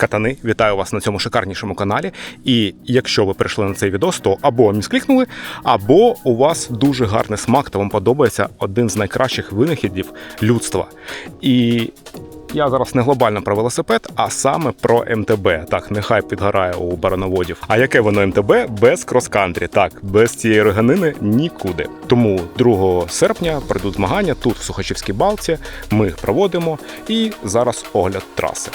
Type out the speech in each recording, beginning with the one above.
Катани, вітаю вас на цьому шикарнішому каналі. І якщо ви прийшли на цей відос, то або місклікнули, або у вас дуже гарний смак, та вам подобається один з найкращих винахідів людства. І я зараз не глобально про велосипед, а саме про МТБ. Так, нехай підгорає у барановодів. А яке воно МТБ без крос-кантрі? Так, без цієї реганини нікуди. Тому 2 серпня пройдуть змагання тут, в Сухачівській балці. Ми їх проводимо. І зараз огляд траси.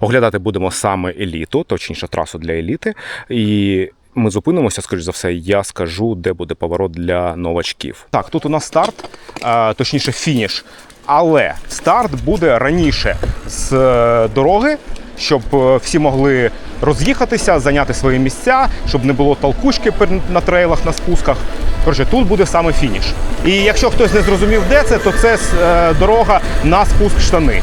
Оглядати будемо саме еліту, точніше трасу для еліти. І ми зупинимося, скоріш за все, я скажу, де буде поворот для новачків. Так, тут у нас старт, точніше, фініш. Але старт буде раніше з е, дороги, щоб е, всі могли роз'їхатися, зайняти свої місця, щоб не було толкучки на трейлах, на спусках. Коротше, тут буде саме фініш. І якщо хтось не зрозумів, де це, то це е, дорога на спуск штани.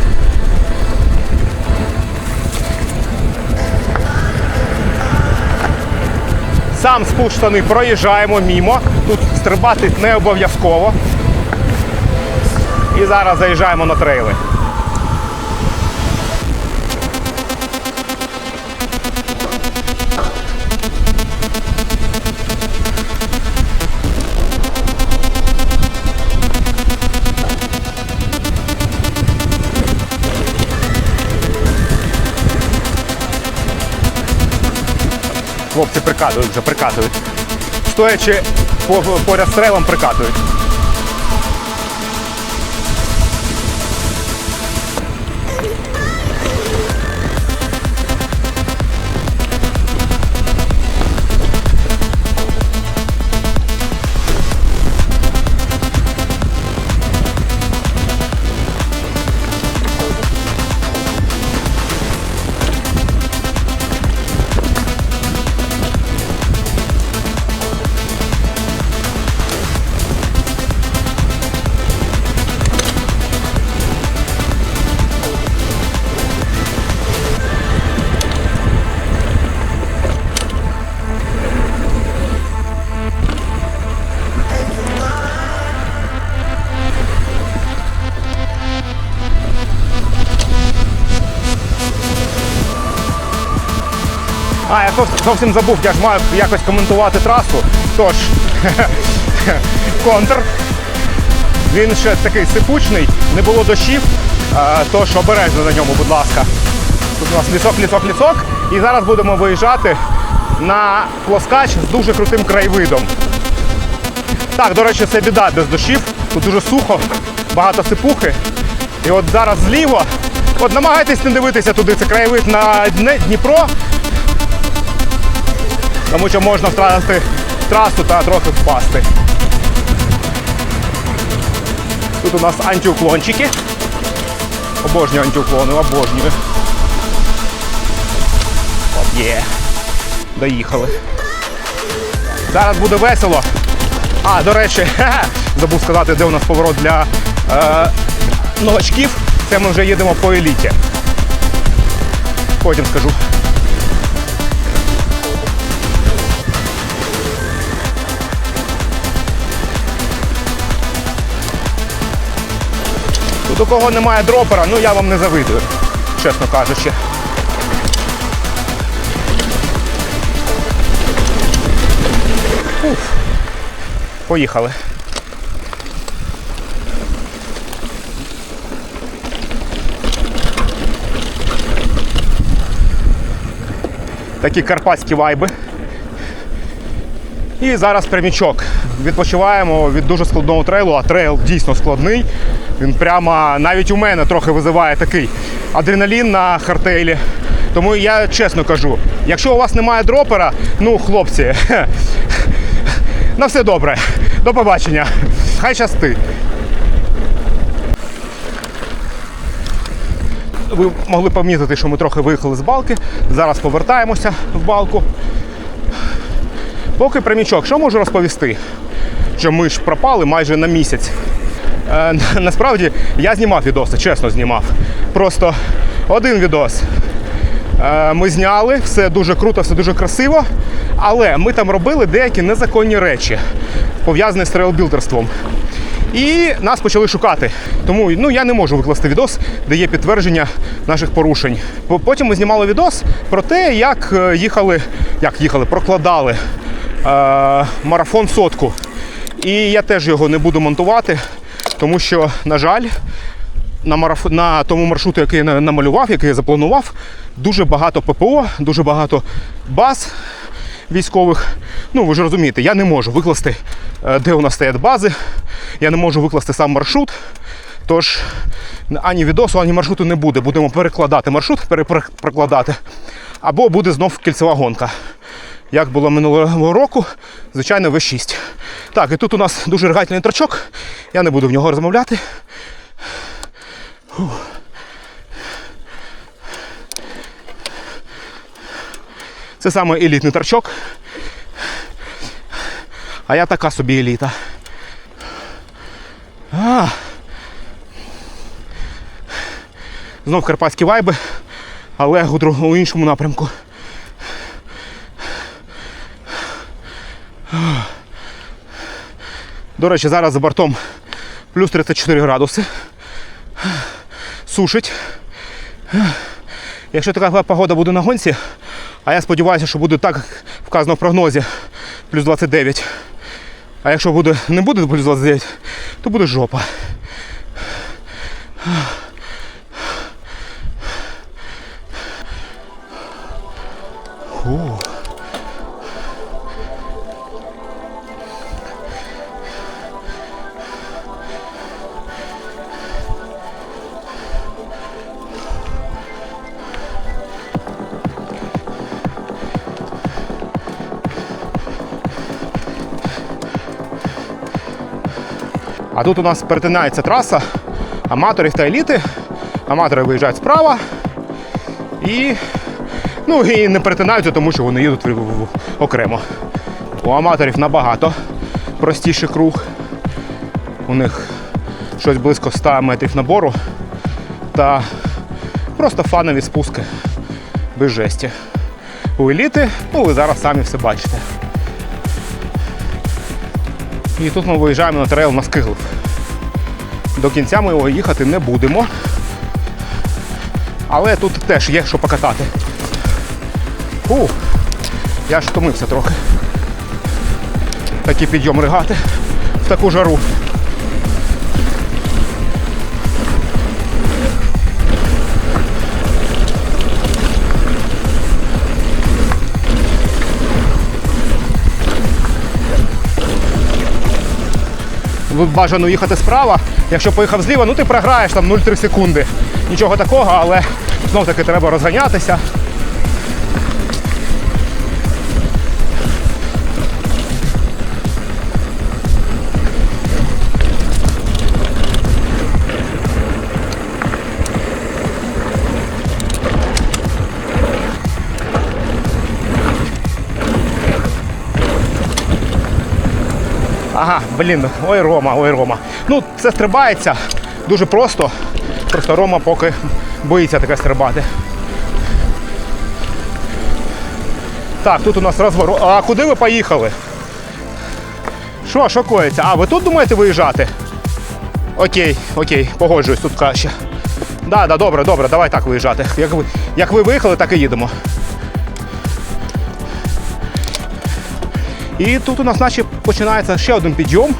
Сам спуск штани проїжджаємо мімо. Тут стрибати не обов'язково. І зараз заїжджаємо на трейли. Хлопці прикатують вже, прикатують. Стоячи поряд з трейлом, прикатують. Я зовсім, забув, я ж маю якось коментувати трасу. Тож, контр. Він ще такий сипучний, не було дощів, тож обережно на ньому, будь ласка. Тут у нас лісок, лісок, лісок. І зараз будемо виїжджати на плоскач з дуже крутим краєвидом. Так, до речі, це біда без дощів. Тут дуже сухо, багато сипухи. І от зараз зліво. От намагайтесь не дивитися туди, це краєвид на Дніпро, тому що можна втратити трасу та трохи впасти. Тут у нас антиуклончики. Обожнюю антиуклони, обожнюю. От є. Доїхали. Зараз буде весело. А, до речі, забув сказати, де у нас поворот для е, новачків. Це ми вже їдемо по еліті. Потім скажу. До кого немає дропера, ну я вам не завидую, чесно кажучи. Уф. Поїхали. Такі карпатські вайби. І зараз прямічок. Відпочиваємо від дуже складного трейлу, а трейл дійсно складний. Він прямо навіть у мене трохи визиває такий адреналін на хартейлі. Тому я чесно кажу, якщо у вас немає дропера, ну хлопці, на все добре. До побачення. Хай щасти. Ви могли помітити, що ми трохи виїхали з балки. Зараз повертаємося в балку. Поки прямічок, що можу розповісти? Що ми ж пропали майже на місяць. Е, насправді я знімав відоси, чесно знімав. Просто один відос. Е, ми зняли, все дуже круто, все дуже красиво. Але ми там робили деякі незаконні речі, пов'язані з трейлбілдерством. І нас почали шукати. Тому ну, я не можу викласти відос, де є підтвердження наших порушень. Потім ми знімали відос про те, як е, їхали, як їхали, прокладали е, марафон сотку. І я теж його не буду монтувати, тому що, на жаль, на, мараф... на тому маршруту, який я намалював, який я запланував, дуже багато ППО, дуже багато баз військових. Ну, ви ж розумієте, я не можу викласти, е, де у нас стоять бази, я не можу викласти сам маршрут. Тож ані відосу, ані маршруту не буде. Будемо перекладати маршрут, перепрокладати. Або буде знов кільцева гонка. Як було минулого року, звичайно, В6. Так, і тут у нас дуже ригательний трачок. Я не буду в нього розмовляти. Це саме елітний торчок. А я така собі еліта. А. Знов карпатські вайби, але у іншому напрямку. До речі, зараз за бортом плюс 34 градуси. Сушить. Якщо така погода буде на гонці, а я сподіваюся, що буде так вказано в прогнозі, плюс 29. А якщо буде, не буде плюс 29, то буде жопа. Фу. Тут у нас перетинається траса аматорів та еліти. Аматори виїжджають справа і, ну, і не перетинаються, тому що вони їдуть окремо. У аматорів набагато простіший круг. У них щось близько 100 метрів набору та просто фанові спуски без жесті. У еліти, ну ви зараз самі все бачите. І тут ми виїжджаємо на трейл на Скиглив. До кінця ми його їхати не будемо. Але тут теж є що покатати. Фу, я ж втомився трохи. Такий підйом ригати в таку жару. Бажано їхати справа. Якщо поїхав зліва, ну ти програєш там 0,3 секунди. Нічого такого, але знов таки треба розганятися. Блін, ой Рома, ой Рома. Ну, це стрибається дуже просто. Просто Рома поки боїться таке стрибати. Так, тут у нас розворот. А куди ви поїхали? Що, що коїться? А, ви тут думаєте виїжджати? Окей, окей, погоджуюсь, тут краще. Да, да, добре, добре, давай так виїжджати. Як ви, як ви виїхали, так і їдемо. І тут у нас наче починається ще один підйом,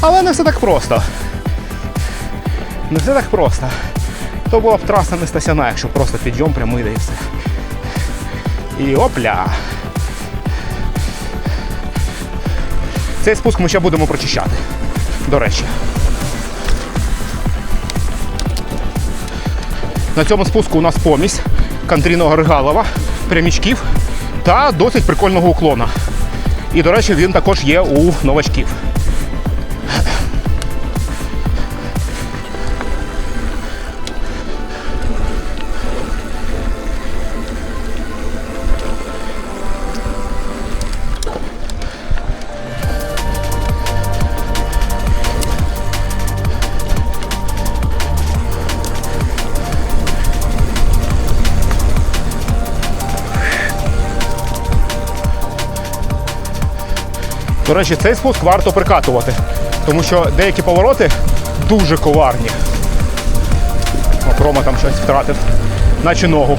але не все так просто. Не все так просто. То була б траса не стасяна, якщо просто підйом прямий да і все. І опля. Цей спуск ми ще будемо прочищати. До речі. На цьому спуску у нас помість кантріного Ригалова, прямічків та досить прикольного уклона. І, до речі, він також є у новачків. До речі, цей спуск варто прикатувати, тому що деякі повороти дуже коварні. Рома там щось втратив, наче ногу.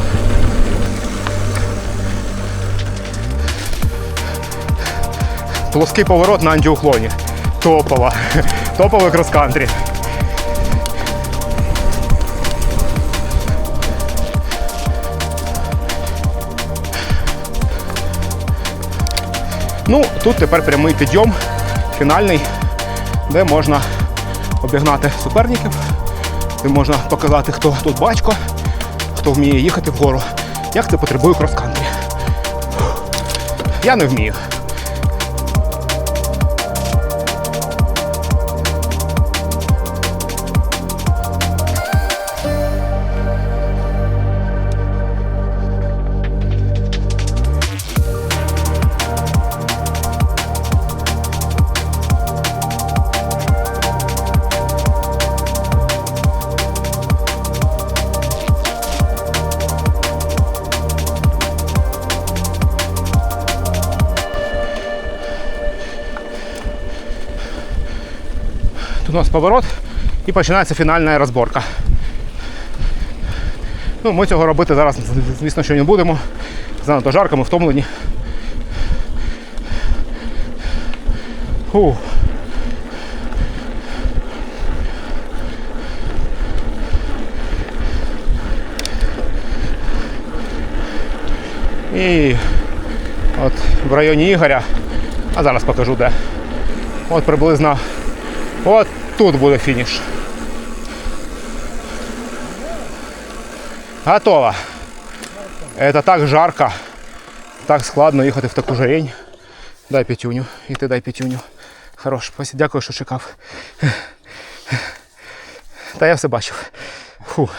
Плоский поворот на антиуклоні. Топова. Топовий крос-кантрі. Ну, тут тепер прямий підйом, фінальний, де можна обігнати суперників, де можна показати, хто тут батько, хто вміє їхати вгору, як це потребує крос-кантрі. Я не вмію. Поворот і починається фінальна розборка. Ну, ми цього робити зараз, звісно, що не будемо. Занадто жарко, ми втомлені. Фу. І от в районі Ігоря, а зараз покажу де. От приблизно От тут буде фініш. Готово. Это так жарко. Так складно їхати в таку жарень. Дай п'ятюню. І ти дай п'ятюню. Хорош. Дякую, що чекав. Та я все бачив. Фу.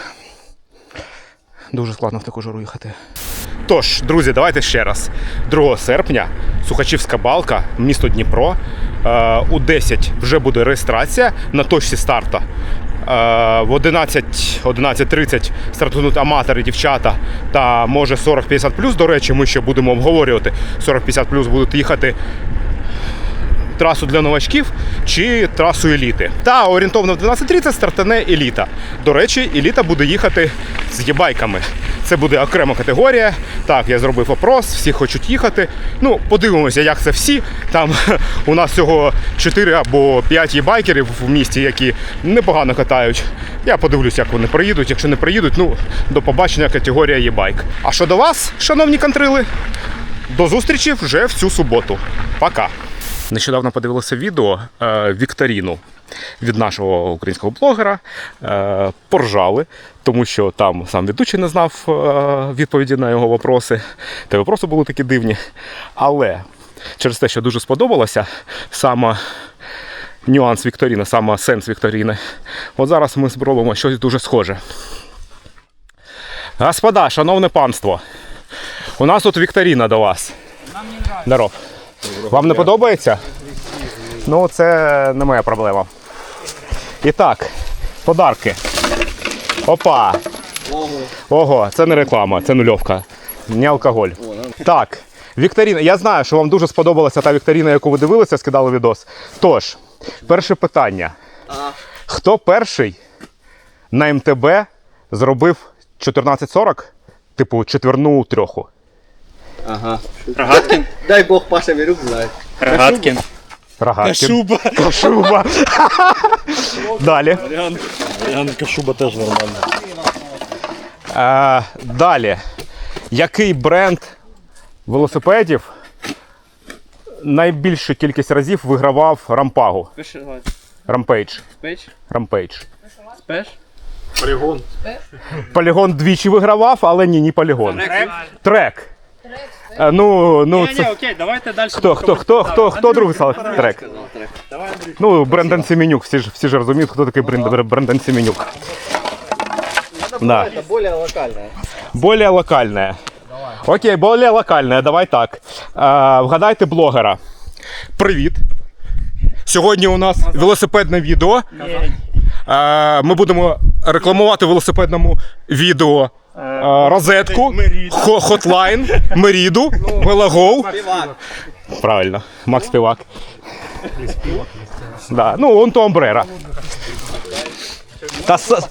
Дуже складно в таку жару їхати. Тож, друзі, давайте ще раз. 2 серпня Сухачівська балка, місто Дніпро. Е, у 10 вже буде реєстрація на точці старту. Е, в 11 11.30 стартують аматори, дівчата та може 40-50 До речі, ми ще будемо обговорювати. 40-50 будуть їхати трасу для новачків чи трасу еліти. Та орієнтовно в 12.30 стартане еліта. До речі, еліта буде їхати з єбайками. Це буде окрема категорія. Так, я зробив опрос, всі хочуть їхати. Ну, подивимося, як це всі. Там у нас всього 4 або 5 єбайкерів в місті, які непогано катають. Я подивлюсь, як вони приїдуть. Якщо не приїдуть, ну до побачення категорія єбайк. А що до вас, шановні контрили? До зустрічі вже в цю суботу. Пока. Нещодавно подивилося відео е, Вікторіну від нашого українського блогера. Е, поржали, тому що там сам ведучий не знав е, відповіді на його вопроси. Та вопроси були такі дивні. Але через те, що дуже сподобалося, саме нюанс Вікторіни, саме сенс Вікторіни. От зараз ми спробуємо щось дуже схоже. Господа, шановне панство, у нас тут Вікторіна до вас. Нам не Здоров. Вам не подобається? Ну, це не моя проблема. І так, подарки. Опа. Ого, це не реклама, це нульовка. Не алкоголь. Так, Вікторіна. Я знаю, що вам дуже сподобалася та Вікторіна, яку ви дивилися, скидали відос. Тож, перше питання. Хто перший на МТБ зробив 1440, типу четверну трьоху? Ага. Рогаткін. Дай Бог Паша Вірюк знає. Рогаткін. Рогаткін. Кашуба. Кашуба. Далі. Варіант Кашуба теж нормально. Е, далі. Який бренд велосипедів найбільшу кількість разів вигравав рампагу? Рампейдж. Спеч? Рампейдж. Спеш? Полігон Полігон двічі вигравав, але ні, не полігон. Трек. Е, Ну, ну, це... окей, давайте далі. Хто, хто, хто, хто, хто другий сказав трек? Ну, Брендан Семенюк, всі ж, всі ж розуміють, хто такий Брендан, Брендан Семенюк. Да. Це більш локальне. Более локальне. Окей, более локальне, давай так. А, вгадайте блогера. Привіт. Сьогодні у нас велосипедне відео. А, ми будемо рекламувати велосипедному відео розетку, хо- хотлайн, Меріду, Велогоу. Правильно, Макс Співак. Да. Ну, он то Амбрера. Та, с-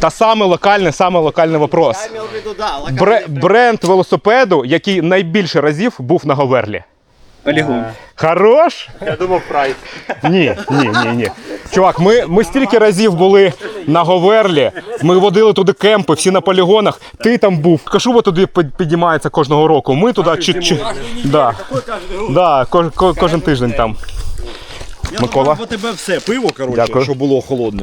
та саме локальне, саме локальний вопрос. Я мав в виду, да, локальне. Бре- бренд велосипеду, який найбільше разів був на Говерлі. Полігон. Хорош? Я думав прайд. Ні, ні, ні, ні. Чувак, ми, ми стільки разів були на Говерлі, ми водили туди кемпи, всі на полігонах. Ти там був. Кашуба туди під- підіймається кожного року. Ми туди чи, чи... Да. Да, кож, ко- кожен тиждень там. Микола. Бо тебе все пиво, коротше, Дякую. що було холодне.